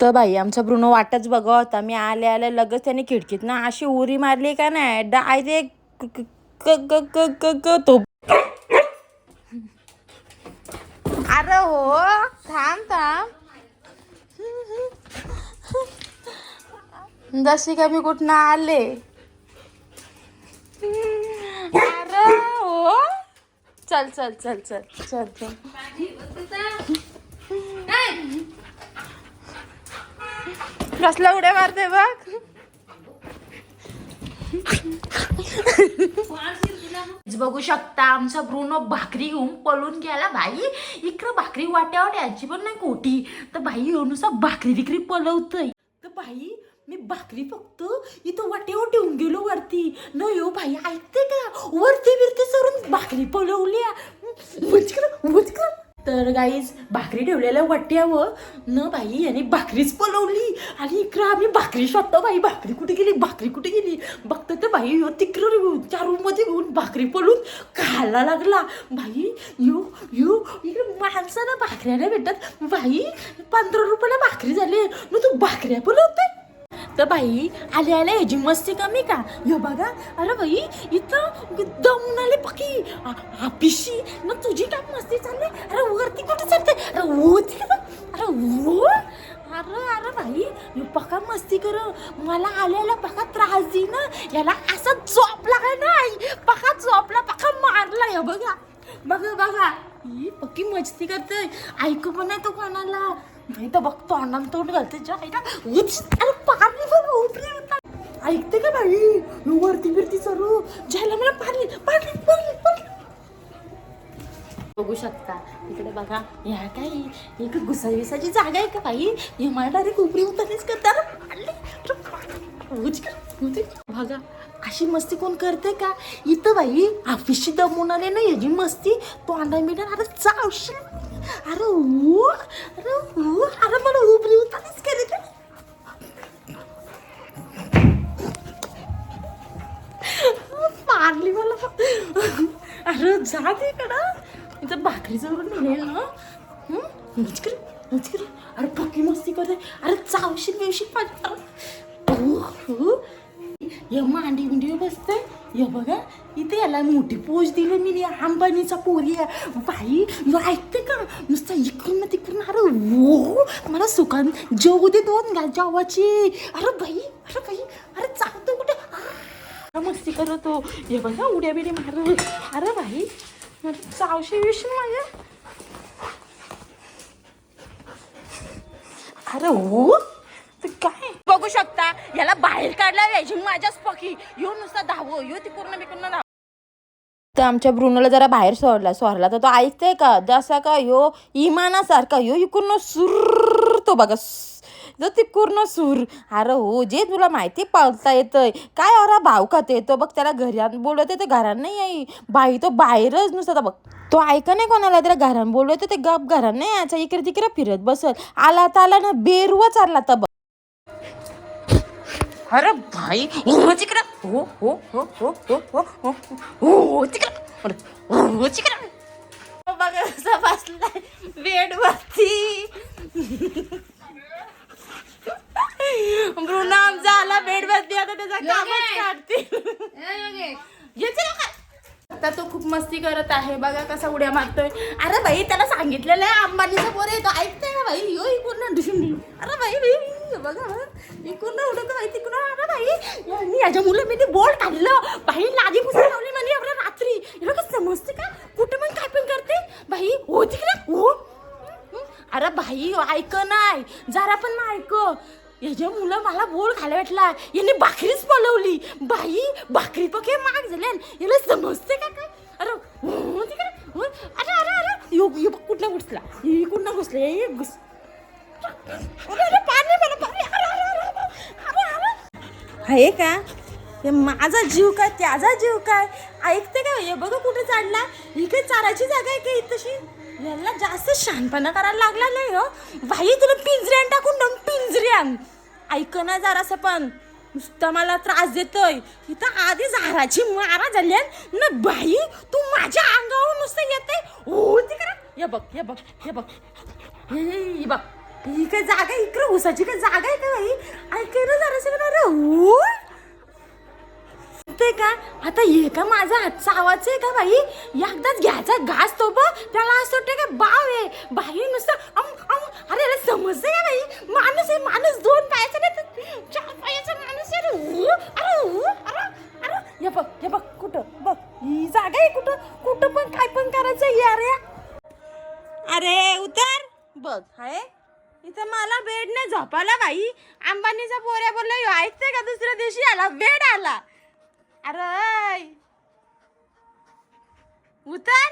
तर बाई आमचा ब्रुनो वाटच बघा होता. मी आले आले लगेच त्याने खिडकीत ना अशी उरी मारली का नाही? डायरेक्ट क क क क क तो अरे हो थांब थांब. जशी का मी कुठनं आले? अरे हो. चल चल चल चल चल चल. कसला उड्या मारते बघ. बघू शकता आमचा ब्रुनो भाकरी घेऊन पळून गेला. बाई इकडं भाकरी वाट्यावर याची पण नाही कोटी तर बाई येऊनुसार भाकरी विक्री पळवतय तर बाई मी भाकरी फक्त इथं वाट्यावर ठेवून गेलो वरती. न यो बाई ऐकते का? वरती बिरती सरून भाकरी पळवली तर गाईज भाकरी ठेवलेल्या वाट्यावर न बाई याने भाकरीच पलवली. आणि इकडं आम्ही भाकरी शोधतो बाई. भाकरी कुठे गेली? भाकरी कुठे गेली? बघतो तर बाई यो तिकडं घेऊन त्या रूममध्ये घेऊन भाकरी पळून खायला लागला. बाई यो यो इकडे माणसाला भाकऱ्या नाही भेटत. बाई पंधरा रुपयाला भाकरी झाली. न तू भाकऱ्या पलवते तर बाई आले आले ह्याची मस्ती कमी का? यो बघा. अरे बाई इथं दमून आले पकी. आ- पिशी. न तुझी काय मस्ती चालली अरे वरती कुठे चालते अरे वरती का अरे वो अरे अरे बाई यो पका मस्ती कर मला आलेला पका त्रास दे ना याला असा चोपला काय नाही पका चोपला पका मारला या बघा बघा बघा ही पक्की मस्ती करते. ऐकू पण नाही तो कोणाला. नाही तर बघतो अण्णाला तोंड घालते. जा आहे ना उच अरे पाणी पण उपरी होता ऐकते का बाई? वरती बिरती चढू. जायला मला पाणी पाणी पाणी पाणी बघू शकता. इकडे बघा ह्या काय? एक घुसा विसाची जागा आहे का बाई? हे मला डायरेक्ट उपरी उतरलीच करता. बघा अशी मस्ती कोण करते का? इथं बाई ऑफिसची दमून आले ना याची मस्ती. तो अंडा मिळणार अरे चावशी. अरे ऊ अरे ऊ अरे मला उपरी उतरलीच करे मारली मला. अरे जा तिकडं इथं भाकरी जवळ मिळेल ना. हं? उचकर अरे पक्की मस्ती करते. अरे चावशील बिवशील पाहिजे मांडी बिंडी बसते हे बघा इथे याला मोठी पोच दिली मी अंबानीचा पोरी आहे. बाई ऐकते का? नुसतं इकडून तिकडून अरे वो मला सुकान जेवू दे दोन घाल जेवाची. अरे बाई अरे बाई अरे चालतो कुठे? मस्ती करतो हो. हे. बघा उड्या बिड्या मार हो. अरे बाई चावशे विषय माझ्या. अरे हो ते काय बघू शकता याला बाहेर यायची माझ्याच पकी. येऊन नुसता धावो. यो ती पूर्ण बिकून धाव. तर आमच्या ब्रुनोला जरा बाहेर सोडला सोडला. तर तो ऐकतंय का? जसा का यो इमानासारखा यो इकडनं सुर तो बघा. जो पूर्ण सूर. अरे हो जे तुला माहिती पळता येतंय. काय अरा भाव का ते तो बघ त्याला घरात बोलवते ते घरात नाही आई बाई तो बाहेरच नुसता बघ. तो ऐका नाही कोणाला त्याला घरात बोलवते ते गप घरात नाही याचा इकडे तिकडे फिरत बसल. आला तर आला ना बेरुवा आला तर बघ. अरे भाई ओ चिकरा हो हो हो हो हो हो हो. चिकरा हो चिकरा बघा कसा बसलाय बेडवरती. मृणाम झाला बेड बेडवरती आता त्याचा कामच काढते. आता तो खूप मस्ती करत आहे बघा कसा उड्या मारतोय. अरे भाई त्याला सांगितलेलं आहे अंबानीचा पोर येतो. ऐकतंय ना भाई यो पूर्ण अरे भाई भाई बघा इकडून उडत भाई तिकडून अरे भाई यांनी याच्या मुलं मी ते बोल काढलं. बाई लादी पुसून लावली म्हणजे आपल्या रात्री. हे बघा समजते का? कुठं पण काय पण करते. बाई हो तिकडे हो अरे बाई ऐक नाही जरा पण ऐक. याच्या मुलं मला बोल खायला भेटला. यांनी भाकरीच पलवली बाई भाकरी पके माग झाल्या याला समजते का काय? अरे तिकडे अरे अरे अरे. यो यो कुठला घुसला? ही कुठला घुसला घुस. अरे अरे पाणी अरे अरे अरे अरे अरे आहे का? हे माझा जीव काय त्याचा जीव काय? ऐकते का? हे बघा कुठे चालला. ही काही चारायची जागा आहे का ही तशी याला जास्त शानपणा करायला लागला नाही हो. बाई तुला पिंजऱ्यान टाकून ना पिंजऱ्यान ऐक ना जरासं पण. नुसतं मला त्रास देतोय. इथं आधी झाडाची मारा झाली आहे ना बाई तू माझ्या अंगावर नुसतं येते हो तिकडे हे बघ हे बघ. हे बघ हे हे बघ. ही काय जागा इकडे उसाची काय जागा आहे का बाई? ऐकाय ना जरासं अरे ऊ ते का? आता हे का माझा हातचा आवाज आहे का बाई? एकदाच घ्यायचा घास तो बघ. त्याला असं वाटतं का बाव आहे. बाई नुसतं अम अम. अरे अरे समजते का बाई? माणूस आहे माणूस. दोन पायाचा नाही तर चार पायाचा माणूस आहे. रे. ऊ, अरे ऊ, अरे अरे. हे बघ हे बघ कुठं? बघ ही जागा आहे कुठं? कुठं पण काय पण करायचं यार या अरे उतर. बघ हाय. इथं मला बेड नाही झोपायला बाई. अंबानीचा पोऱ्या बोलला ऐकते का दुसऱ्या दिवशी आला बेड आला? अरे उतर.